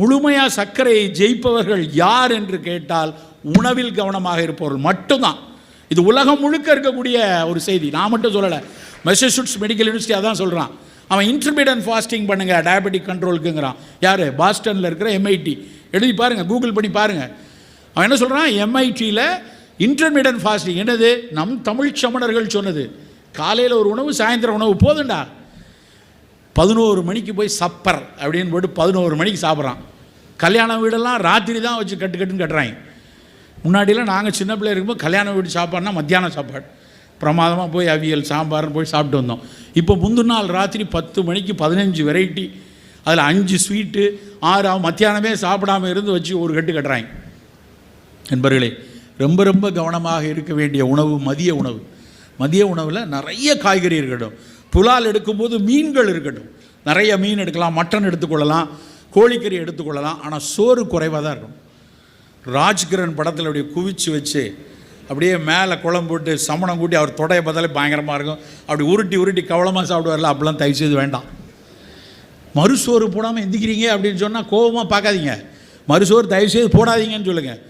முழுமையாக சர்க்கரையை ஜெயிப்பவர்கள் யார் என்று கேட்டால் உணவில் கவனமாக இருப்பவர்கள் மட்டும்தான். இது உலகம் முழுக்க இருக்கக்கூடிய ஒரு செய்தி. நான் மட்டும் சொல்லலை. மெசசூட்ஸ் மெடிக்கல் யூனிவர்சிட்டி அதான் சொல்கிறான் அவன் இன்டர்மீடியன் ஃபாஸ்டிங் பண்ணுங்க டயபெட்டிக் கண்ட்ரோலுக்குங்கிறான் யார்? பாஸ்டனில் இருக்கிற எம்ஐடி எழுதி பாருங்கள் கூகுள் பண்ணி பாருங்கள் அவன் என்ன சொல்கிறான் எம்ஐடியில் இன்டர்மீடியன் ஃபாஸ்டிங் என்னது? நம் தமிழ் சமணர்கள் சொன்னது. காலையில் ஒரு உணவு சாயந்தரம் உணவு போதுண்டா பதினோரு மணிக்கு போய் சப்பர் அப்படின்னு போட்டு பதினோரு மணிக்கு சாப்பிட்றான். கல்யாண வீடெல்லாம் ராத்திரி தான் வச்சு கட்டு கட்டுன்னு கட்டுறாங்க. முன்னாடியெல்லாம் நாங்கள் சின்ன பிள்ளை இருக்கும்போது கல்யாண வீடு சாப்பாடுனா மத்தியானம் சாப்பாடு. பிரமாதமாக போய் அவியல் சாம்பார்னு போய் சாப்பிட்டு வந்தோம். இப்போ முந்தின நாள் ராத்திரி பத்து மணிக்கு பதினஞ்சு வெரைட்டி அதில் அஞ்சு ஸ்வீட்டு ஆறு மத்தியானமே சாப்பிடாம இருந்து வச்சு ஒரு கட்டு கட்டுறாங்க. நண்பர்களே ரொம்ப ரொம்ப கவனமாக இருக்க வேண்டிய உணவு மதிய உணவு. மதிய உணவில் நிறைய காய்கறி இருக்கட்டும். புலால் எடுக்கும்போது மீன்கள் இருக்கட்டும். நிறைய மீன் எடுக்கலாம் மட்டன் எடுத்துக்கொள்ளலாம் கோழிக்கறி எடுத்துக்கொள்ளலாம் ஆனால் சோறு குறைவாக தான் இருக்கும். ராஜ்கிரண் படத்தில் அப்படியே குவிச்சு வச்சு அப்படியே மேலே குழம்பு போட்டு சமணம் கூட்டி அவர் தொடையை பார்த்தாலே பயங்கரமாக இருக்கும். அப்படி உருட்டி உருட்டி கவலமாக சாப்பிடுவார்ல அப்படிலாம் தயவு செய்து வேண்டாம். மறுசோறு போடாமல் எந்திக்கிறீங்க அப்படின்னு சொன்னால் கோபமாக பார்க்காதீங்க. மறுசோறு தயவு செய்து போடாதீங்கன்னு சொல்லுங்கள்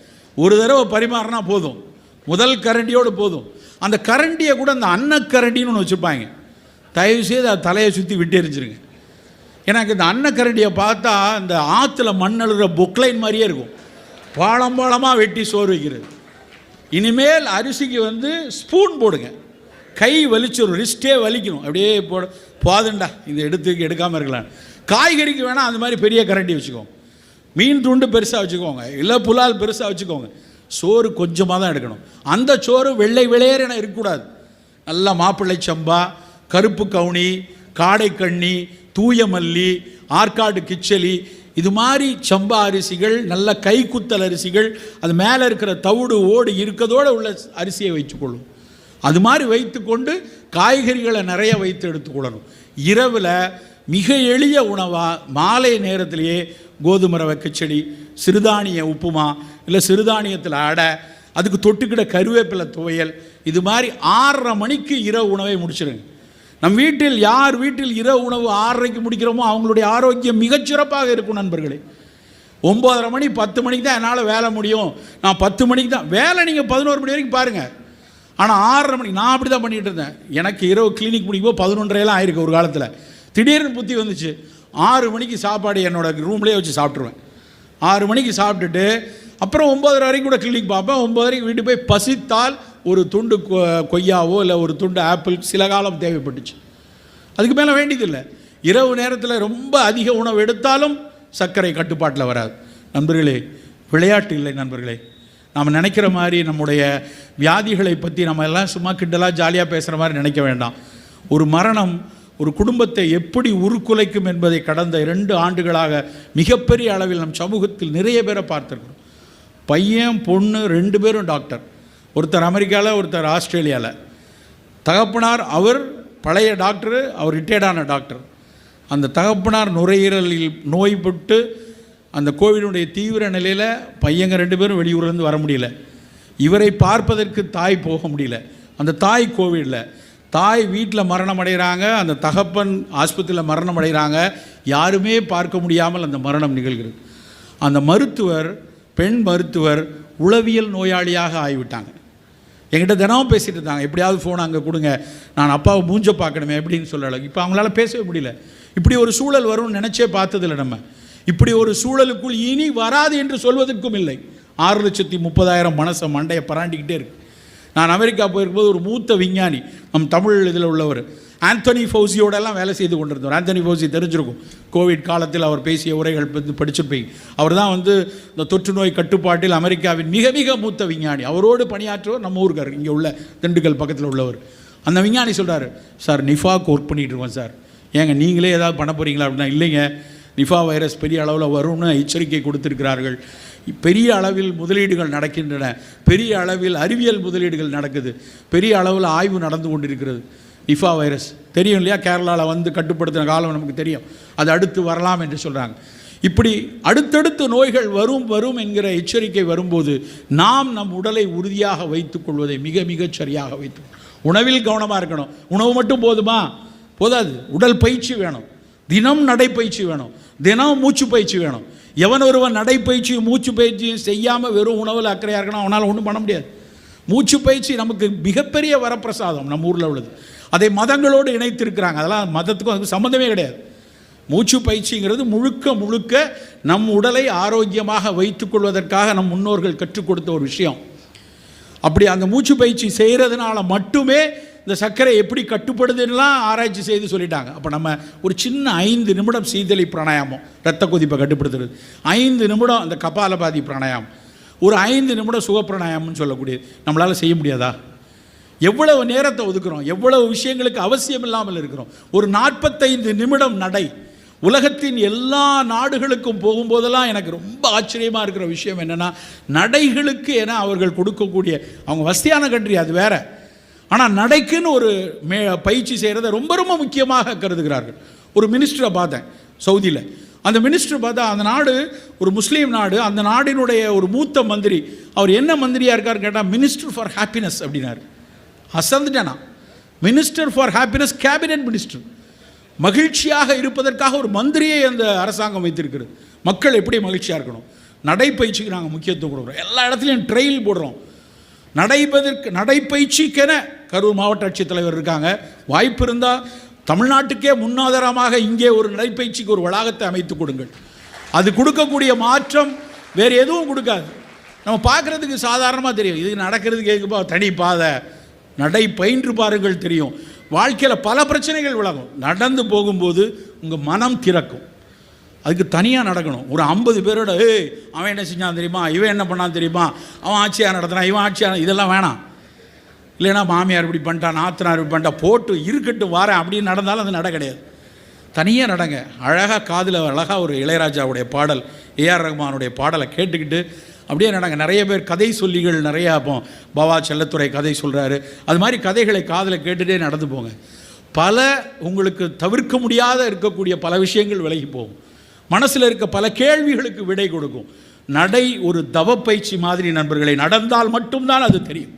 ஒரு தடவை பரிமாறினா போதும். முதல் கரண்டியோடு போதும். அந்த கரண்டியை கூட அந்த அன்னக்கரண்டின்னு ஒன்று வச்சுருப்பாங்க தயவுசெய்து அது தலையை சுற்றி விட்டு எரிஞ்சிருங்க எனக்கு இந்த அன்னக்கரண்டியை பார்த்தா இந்த ஆற்றுல மண் அழுகிற பொக்லைன் மாதிரியே இருக்கும். பாலம் பாலமாக வெட்டி சோறு வைக்கிறது. இனிமேல் அரிசிக்கு வந்து ஸ்பூன் போடுங்க. கை வலிச்சிடும் ரிஸ்டே வலிக்கணும் அப்படியே போட போதுண்டா இந்த எடுத்து எடுக்காமல் இருக்கலாம். காய்கறிக்கு வேணால் அந்த மாதிரி பெரிய கரண்டி வச்சுக்கோங்க. மீன் துண்டு பெருசாக வச்சுக்கோங்க. இல்லை புலால் பெருசாக வச்சுக்கோங்க. சோறு கொஞ்சமாக தான் எடுக்கணும். அந்த சோறு வெள்ளை வெளையேறன இருக்கக்கூடாது. நல்லா மாப்பிள்ளை சம்பா கருப்பு கவுனி காடைக்கண்ணி தூய மல்லி ஆற்காடு கிச்சலி இது மாதிரி சம்பா அரிசிகள் நல்ல கைக்குத்தல் அரிசிகள் அது மேலே இருக்கிற தவிடு ஓடு இருக்கதோடு உள்ள அரிசியை வைத்துக்கொள்ளும். அது மாதிரி வைத்துக்கொண்டு காய்கறிகளை நிறைய வைத்து எடுத்துக்கொள்ளணும். இரவில் மிக எளிய உணவாக மாலை நேரத்திலேயே கோதுமை ரவை கிச்சடி சிறுதானிய உப்புமா இல்லை சிறுதானியத்தில் அடை அதுக்கு தொட்டுக்கிட கருவேப்பிலை துவையல் இது மாதிரி ஆறரை மணிக்கு இரவு உணவை முடிச்சிடுங்க நம் வீட்டில் யார் வீட்டில் இரவு உணவு ஆறரைக்கு முடிக்கிறோமோ அவங்களுடைய ஆரோக்கியம் மிகச்சிறப்பாக இருக்கும் நண்பர்களே. ஒம்பதரை மணி பத்து மணிக்கு தான் என்னால் வேலை முடியும். நான் பத்து மணிக்கு தான் வேலை நீங்கள் பதினோரு மணி வரைக்கும் பாருங்கள் ஆனால் ஆறரை மணிக்கு நான் அப்படி தான் பண்ணிகிட்டு இருந்தேன். எனக்கு இரவு கிளினிக் முடிக்கும்போது பதினொன்றரைலாம் ஆயிருக்கு ஒரு காலத்தில். திடீர்னு புத்தி வந்துச்சு. ஆறு மணிக்கு சாப்பாடு என்னோட ரூம்லேயே வச்சு சாப்பிட்ருவேன் ஆறு மணிக்கு சாப்பிட்டுட்டு அப்புறம் ஒம்பதரை வரைக்கும் கூட கிளினிக் பார்ப்பேன். ஒம்போதரை வீட்டு போய் பசித்தால் ஒரு துண்டு கொ- கொய்யாவோ இல்லை ஒரு துண்டு ஆப்பிள் சில காலம் தேவைப்பட்டுச்சு. அதுக்கு மேலே வேண்டியதில்லை. இரவு நேரத்தில் ரொம்ப அதிக உணவு எடுத்தாலும் சர்க்கரை கட்டுப்பாட்டில் வராது. நண்பர்களே விளையாட்டு இல்லை நண்பர்களே. நாம் நினைக்கிற மாதிரி நம்முடைய வியாதிகளை பற்றி நம்ம எல்லாம் சும்மா கிண்டலாக ஜாலியாக பேசுகிற மாதிரி நினைக்க வேண்டாம். ஒரு மரணம் ஒரு குடும்பத்தை எப்படி உருக்குலைக்கும் என்பதை கடந்த இரண்டு ஆண்டுகளாக மிகப்பெரிய அளவில் நம் சமூகத்தில் நிறைய பேரை பார்த்துருக்கிறோம். பையன் பொண்ணு ரெண்டு பேரும் டாக்டர். ஒருத்தர் அமெரிக்காவில் ஒருத்தர் ஆஸ்திரேலியாவில் தகப்பனார் அவர் பழைய டாக்டர் அவர் ரிட்டையர்டான டாக்டர் அந்த தகப்பனார் நுரையீரலில் நோய்பட்டு அந்த கோவிடுடைய தீவிர நிலையில் பையங்க ரெண்டு பேரும் வெளியூர்லேருந்து வர முடியல. இவரை பார்ப்பதற்கு தாய் போக முடியல. அந்த தாய் கோவிடில். தாய் வீட்டில் மரணம் அடைகிறாங்க அந்த தகப்பன் ஆஸ்பத்திரியில் மரணம் அடைகிறாங்க யாருமே பார்க்க முடியாமல் அந்த மரணம் நிகழ்கிறது. அந்த மருத்துவர் பெண் மருத்துவர் உளவியல் நோயாளியாக ஆகிவிட்டாங்க. என்கிட்ட தினமும் பேசிகிட்டு இருந்தாங்க. எப்படியாவது ஃபோன் அங்கே கொடுங்க. நான் அப்பாவை மூஞ்ச பார்க்கணுமே எப்படின்னு சொல்லலை. இப்போ அவங்களால பேசவே முடியல. இப்படி ஒரு சூழல் வரும்னு நினச்சே பார்த்ததில்ல நம்ம. இப்படி ஒரு சூழலுக்குள் இனி வராது என்று சொல்வதற்கும் இல்லை. ஆறு லட்சத்தி முப்பதாயிரம் மனசை மண்டையை பராண்டிக்கிட்டே இருக்கு. நான் அமெரிக்கா போயிருக்கும்போது ஒரு மூத்த விஞ்ஞானி நம் தமிழ் இதில் உள்ளவர். ஆந்தனி ஃபௌசியோடெல்லாம் வேலை செய்து கொண்டிருந்தவர் ஆந்தனி ஃபௌசி தெரிஞ்சிருக்கும். கோவிட் காலத்தில் அவர் பேசிய உரைகள் வந்து படிச்சிருப்பீங்க. அவர் தான் வந்து இந்த தொற்று நோய் கட்டுப்பாட்டில் அமெரிக்காவின் மிக மிக மூத்த விஞ்ஞானி. அவரோடு பணியாற்றுவர் நம்ம ஊருக்கார் இங்கே உள்ள திண்டுக்கல் பக்கத்தில் உள்ளவர். அந்த விஞ்ஞானி சொல்கிறார் சார் நிஃபாவுக்கு ஒர்க் பண்ணிகிட்டு இருக்கோம் சார். ஏங்க நீங்களே ஏதாவது பண்ண போகிறீங்களா அப்படின்னா இல்லைங்க. நிஃபா வைரஸ் பெரிய அளவில் வரும்னு எச்சரிக்கை கொடுத்துருக்கிறார்கள். பெரிய அளவில் முதலீடுகள் நடக்கின்றன. பெரிய அளவில் அறிவியல் முதலீடுகள் நடக்குது. பெரிய அளவில் ஆய்வு நடந்து கொண்டிருக்கிறது. Nipah virus. தெரியும் இல்லையா? கேரளாவில் வந்து கட்டுப்படுத்தின காலம் நமக்கு தெரியும். அது அடுத்து வரலாம் என்று சொல்கிறாங்க இப்படி அடுத்தடுத்து நோய்கள் வரும் வரும் என்கிற எச்சரிக்கை வரும்போது நாம் நம் உடலை உறுதியாக வைத்துக் கொள்வதை மிக மிகச் சரியாக வைத்து உணவில் கவனமாக இருக்கணும். உணவு மட்டும் போதுமா? போதாது. உடல் பயிற்சி வேணும். தினம் நடைப்பயிற்சி வேணும். தினம் மூச்சு பயிற்சி வேணும். எவன் ஒருவன் நடைப்பயிற்சியும் மூச்சு பயிற்சியும் செய்யாமல் வெறும் உணவில் அக்கறையாக இருக்கணும் அவனால் ஒன்றும் பண்ண முடியாது. மூச்சு பயிற்சி நமக்கு மிகப்பெரிய வரப்பிரசாதம் நம்ம ஊரில் உள்ளது. அதை மதங்களோடு இணைத்திருக்கிறாங்க. அதெல்லாம் மதத்துக்கும் அதுக்கு சம்மந்தமே கிடையாது. மூச்சு பயிற்சிங்கிறது முழுக்க முழுக்க நம் உடலை ஆரோக்கியமாக வைத்துக்கொள்வதற்காக நம் முன்னோர்கள் கற்றுக் கொடுத்த ஒரு விஷயம். அப்படி அந்த மூச்சு பயிற்சி செய்கிறதுனால மட்டுமே இந்த சர்க்கரை எப்படி கட்டுப்படுதுன்னெலாம் ஆராய்ச்சி செய்து சொல்லிட்டாங்க. அப்போ நம்ம ஒரு சின்ன ஐந்து நிமிடம் சீதளி பிராணாயாமம் ரத்த கொதிப்பை கட்டுப்படுத்துறது. ஐந்து நிமிடம் அந்த கபாலபாதி பிராணாயாமம். ஒரு ஐந்து நிமிடம் சுகப்பிரணாயம்னு சொல்லக்கூடியது. நம்மளால் செய்ய முடியாதா? எவ்வளவு நேரத்தை ஒதுக்குறோம்? எவ்வளவு விஷயங்களுக்கு அவசியம் இல்லாமல் இருக்கிறோம். ஒரு நாற்பத்தைந்து நிமிடம் நடை. உலகத்தின் எல்லா நாடுகளுக்கும் போகும்போதெல்லாம் எனக்கு ரொம்ப ஆச்சரியமாக இருக்கிற விஷயம் என்னென்னா நடைகளுக்கு என அவர்கள் கொடுக்கக்கூடிய அவங்க வசதியான கண்ட்ரி அது வேற. ஆனால் நடைக்குன்னு ஒரு மே பயிற்சி செய்கிறத ரொம்ப ரொம்ப முக்கியமாக கருதுகிறார்கள். ஒரு மினிஸ்டரை பார்த்தேன் சவுதியில். அந்த மினிஸ்டர் பார்த்தா அந்த நாடு ஒரு முஸ்லீம் நாடு அந்த நாடினுடைய ஒரு மூத்த மந்திரி. அவர் என்ன மந்திரியாக இருக்கார் கேட்டால் மினிஸ்டர் ஃபார் ஹாப்பினஸ் அப்படின்னாரு. அசந்துட்டேனா. Minister for happiness cabinet minister மகிழ்ச்சியாக இருப்பதற்காக ஒரு மந்திரியை அந்த அரசாங்கம் வைத்திருக்கிறது. மக்கள் எப்படி மகிழ்ச்சியாக இருக்கணும்? நடைப்பயிற்சிக்கு நாங்கள் முக்கியத்துவம் கொடுக்குறோம். எல்லா இடத்துலையும் ட்ரெயில் போடுறோம். நடைபெதற்கு நடைப்பயிற்சிக்கென கரூர் மாவட்ட ஆட்சித்தலைவர் இருக்காங்க. வாய்ப்பு இருந்தால் தமிழ்நாட்டுக்கே முன்னாதாரமாக இங்கே ஒரு நடைப்பயிற்சிக்கு ஒரு வளாகத்தை அமைத்து கொடுங்கள். அது கொடுக்கக்கூடிய மாற்றம் வேறு எதுவும் கொடுக்காது. நம்ம பார்க்குறதுக்கு சாதாரணமாக தெரியும். இது நடக்கிறதுக்கு எதுக்குப்பா தனி பாதை. நடை பயின்று பாருங்கள் தெரியும். வாழ்க்கையில் பல பிரச்சனைகள் விலகும். நடந்து போகும்போது உங்கள் மனம் திறக்கும் அதுக்கு தனியாக நடக்கணும். ஒரு ஐம்பது பேரோட ஏய் அவன் என்ன செஞ்சான் தெரியுமா? இவன் என்ன பண்ணான் தெரியுமா? அவன் ஆட்சியாக நடத்தினான் இவன் ஆட்சியாக இதெல்லாம் வேணாம். இல்லைன்னா மாமியார் இப்படி பண்ணிட்டான் நாத்தனார் இப்படி பண்ணிட்டா போட்டு இருக்கட்டும் வாரேன். அப்படின்னு நடந்தாலும் அது நட கிடையாது. தனியாக நடங்க. அழகாக காதில் அழகாக ஒரு இளையராஜாவுடைய பாடல் ஏஆர் ரஹ்மானுடைய பாடலை கேட்டுக்கிட்டு அப்படியே நடங்க. நிறைய பேர் கதை சொல்லிகள் நிறையா இப்போ பாபா செல்லத்துறை கதை சொல்கிறாரு அது மாதிரி கதைகளை காதில் கேட்டுகிட்டே நடந்து போங்க. பல உங்களுக்கு தவிர்க்க முடியாத இருக்கக்கூடிய பல விஷயங்கள் விலகி போகும். மனசில் இருக்க பல கேள்விகளுக்கு விடை கொடுக்கும். நடை ஒரு தவப்பயிற்சி மாதிரி நண்பர்களை. நடந்தால் மட்டும்தான் அது தெரியும்.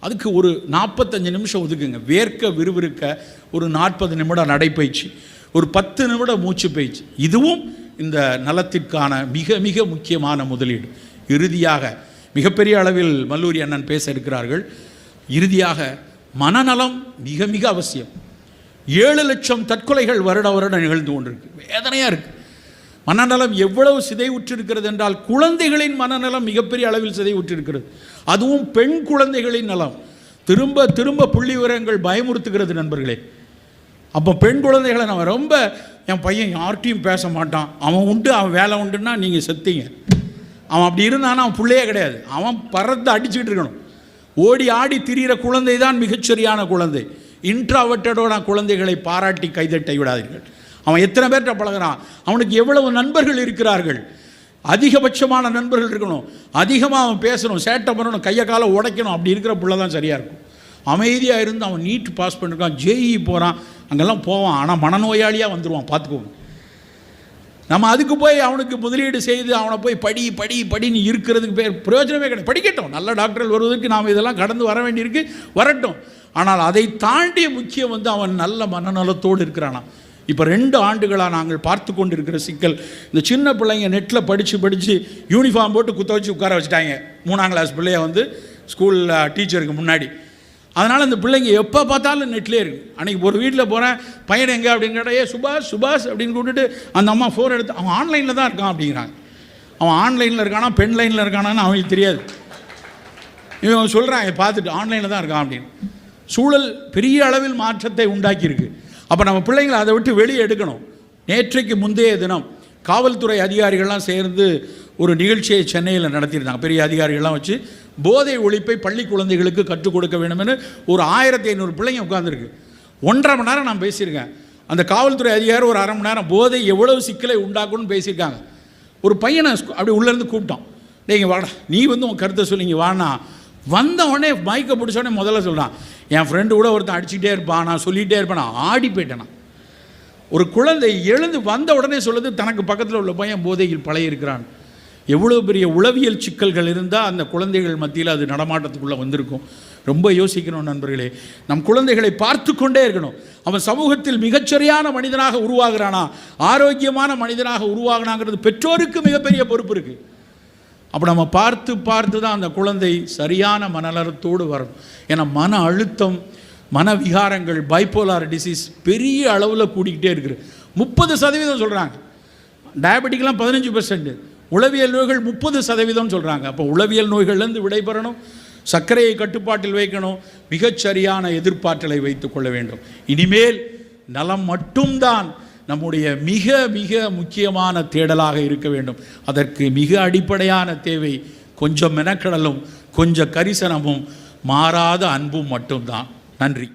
அதுக்கு ஒரு நாற்பத்தஞ்சு நிமிஷம் ஒதுக்குங்க. வேர்க்க விறுவிறுக்க ஒரு நாற்பது நிமிடம் நடைப்பயிற்சி. ஒரு பத்து நிமிடம் மூச்சு பயிற்சி. இதுவும் இந்த நலத்திற்கான மிக மிக முக்கியமான முதலீடு. இறுதியாக மிகப்பெரிய அளவில் மல்லூரி அண்ணன் பேச இருக்கிறார்கள். இறுதியாக மனநலம் மிக மிக அவசியம். ஏழு லட்சம் தற்கொலைகள் வருட வருடம் நிகழ்ந்து கொண்டிருக்கு. வேதனையாக இருக்குது மனநலம் எவ்வளவு சிதைவுற்றிருக்கிறது என்றால் குழந்தைகளின் மனநலம் மிகப்பெரிய அளவில் சிதைவுற்றிருக்கிறது. அதுவும் பெண் குழந்தைகளின் நலம். திரும்ப திரும்ப புள்ளி விவரங்கள் பயமுறுத்துகிறது நண்பர்களே. அப்போ பெண் குழந்தைகளை நம்ம ரொம்ப என் பையன் யார்கிட்டையும் பேச மாட்டான். அவன் உண்டு அவன் வேலை உண்டுன்னா நீங்கள் செத்தீங்க. அவன் அப்படி இருந்தானா அவன் பிள்ளையே கிடையாது. அவன் பறந்து அடிச்சுக்கிட்டு இருக்கணும். ஓடி ஆடி திரிகிற குழந்தை தான் மிகச்சரியான குழந்தை. இன்ட்ராவட்டடோட குழந்தைகளை பாராட்டி கைதட்டை விடாதீர்கள். அவன் எத்தனை பேர்கிட்ட பழகுறான்? அவனுக்கு எவ்வளவு நண்பர்கள் இருக்கிறார்கள்? அதிகபட்சமான நண்பர்கள் இருக்கணும். அதிகமாக அவன் பேசணும் சேட்டை பண்ணணும் கையை காலை உடைக்கணும். அப்படி இருக்கிற பிள்ளை தான் சரியாக இருக்கும். அமைதியாக இருந்து அவன் நீட் பாஸ் பண்ணிருக்கான் ஜேஇ போகிறான் அங்கெல்லாம் போவான். ஆனால் மனநோயாளியாக வந்துடுவான் பார்த்துக்கோங்க. நம்ம அதுக்கு போய் அவனுக்கு முதலீடு செய்து அவனை போய் படி படி படின்னு இருக்கிறதுக்கு பேர் பிரயோஜனமே கிடையாது. படிக்கட்டும். நல்ல டாக்டர்கள் வருவதற்கு நாம் இதெல்லாம் கடந்து வர வேண்டியிருக்கு. வரட்டும். ஆனால் அதை தாண்டிய முக்கியம் வந்து அவன் நல்ல மனநலத்தோடு இருக்கிறானா இப்போ ரெண்டு ஆண்டுகளாக நாங்கள் பார்த்து கொண்டு இருக்கிற சிக்கல். இந்த சின்ன பிள்ளைங்க நெட்டில் படித்து படித்து யூனிஃபார்ம் போட்டு குத்த வச்சு உட்கார வச்சுட்டாங்க. மூணாம் கிளாஸ் பிள்ளைய வந்து ஸ்கூலில் டீச்சருக்கு முன்னாடி. அதனால் அந்த பிள்ளைங்க எப்போ பார்த்தாலும் நெட்லேயே இருக்கு. அன்றைக்கி ஒரு வீட்டில் போகிறேன் பையன் எங்கே அப்படின்னு கேட்டால் ஏ சுபாஷ் சுபாஷ் அப்படின்னு கூப்பிட்டுட்டு அந்த அம்மா ஃபோன் எடுத்து அவன் ஆன்லைனில் தான் இருக்கான் அப்படிங்கிறாங்க. அவன் ஆன்லைனில் இருக்கானா பெண் லைனில் இருக்கானான்னு அவனுக்கு தெரியாது. இவன் சொல்கிறான் பார்த்துட்டு ஆன்லைனில் தான் இருக்கான் அப்படின்னு. சூழல் பெரிய அளவில் மாற்றத்தை உண்டாக்கியிருக்கு. அப்போ நம்ம பிள்ளைங்களை அதை விட்டு வெளியே எடுக்கணும். நேற்றைக்கு முந்தைய தினம் காவல்துறை அதிகாரிகள்லாம் சேர்ந்து ஒரு நிகழ்ச்சியை சென்னையில் நடத்தியிருந்தாங்க. பெரிய அதிகாரிகள்லாம் வச்சு போதை ஒழிப்பை பள்ளி குழந்தைகளுக்கு கற்றுக் கொடுக்க வேண்டும்னு ஒரு ஆயிரத்தி ஐநூறு பிள்ளைங்க உட்காந்துருக்கு ஒன்றரை மணி நேரம் நான் பேசியிருக்கேன். அந்த காவல்துறை அதிகாரி ஒரு அரை மணி நேரம் போதை எவ்வளவு சிக்கலை உண்டாக்கும்னு பேசியிருக்காங்க. ஒரு பையனை அப்படி உள்ளேருந்து கூப்பிட்டோம் நீங்கள் வாடா. நீ வந்து உன் கருத்தை சொல்லிங்க வானா வந்த உடனே மைக்கை பிடிச்ச உடனே முதல்ல சொல்கிறான் என் ஃப்ரெண்டு கூட ஒருத்தன் அடிச்சுக்கிட்டே இருப்பான் நான் சொல்லிகிட்டே இருப்பேன் நான் ஆடி போயிட்டேனா. ஒரு குழந்தை எழுந்து வந்த உடனே சொல்லுது தனக்கு பக்கத்தில் உள்ள பையன் போதையில் பழைய இருக்கிறான் எவ்வளோ பெரிய உளவியல் சிக்கல்கள் இருந்தால் அந்த குழந்தைகள் மத்தியில் அது நடமாட்டத்துக்குள்ளே வந்திருக்கும். ரொம்ப யோசிக்கணும் நண்பர்களே. நம் குழந்தைகளை பார்த்து கொண்டே இருக்கணும். அவன் சமூகத்தில் மிகச்சரியான மனிதனாக உருவாகிறானா? ஆரோக்கியமான மனிதனாக உருவாகினாங்கிறது பெற்றோருக்கு மிகப்பெரிய பொறுப்பு இருக்குது அப்போ நம்ம பார்த்து பார்த்து தான் அந்த குழந்தை சரியான மனநலத்தோடு வரணும் ஏன்னா மன அழுத்தம் மன விகாரங்கள் பைப்போலார் டிசீஸ் பெரிய அளவில் கூடிக்கிட்டே இருக்குது. முப்பது சதவீதம் சொல்கிறாங்க டயபெட்டிக்லாம் பதினஞ்சு பர்சன்ட் உளவியல் நோய்கள் முப்பது சதவீதம் சொல்கிறாங்க அப்போ உளவியல் நோய்கள்லேருந்து விடைபெறணும். சர்க்கரையை கட்டுப்பாட்டில் வைக்கணும். மிகச்சரியான எதிர்ப்பாற்றலை வைத்து கொள்ள வேண்டும். இனிமேல் நலம் மட்டும்தான். நம்முடைய மிக மிக முக்கியமான தேடலாக இருக்க வேண்டும். அதற்கு மிக அடிப்படையான தேவை கொஞ்சம் மெனக்கடலும் கொஞ்சம் கரிசனமும் மாறாத அன்பும் மட்டும்தான். நன்றி.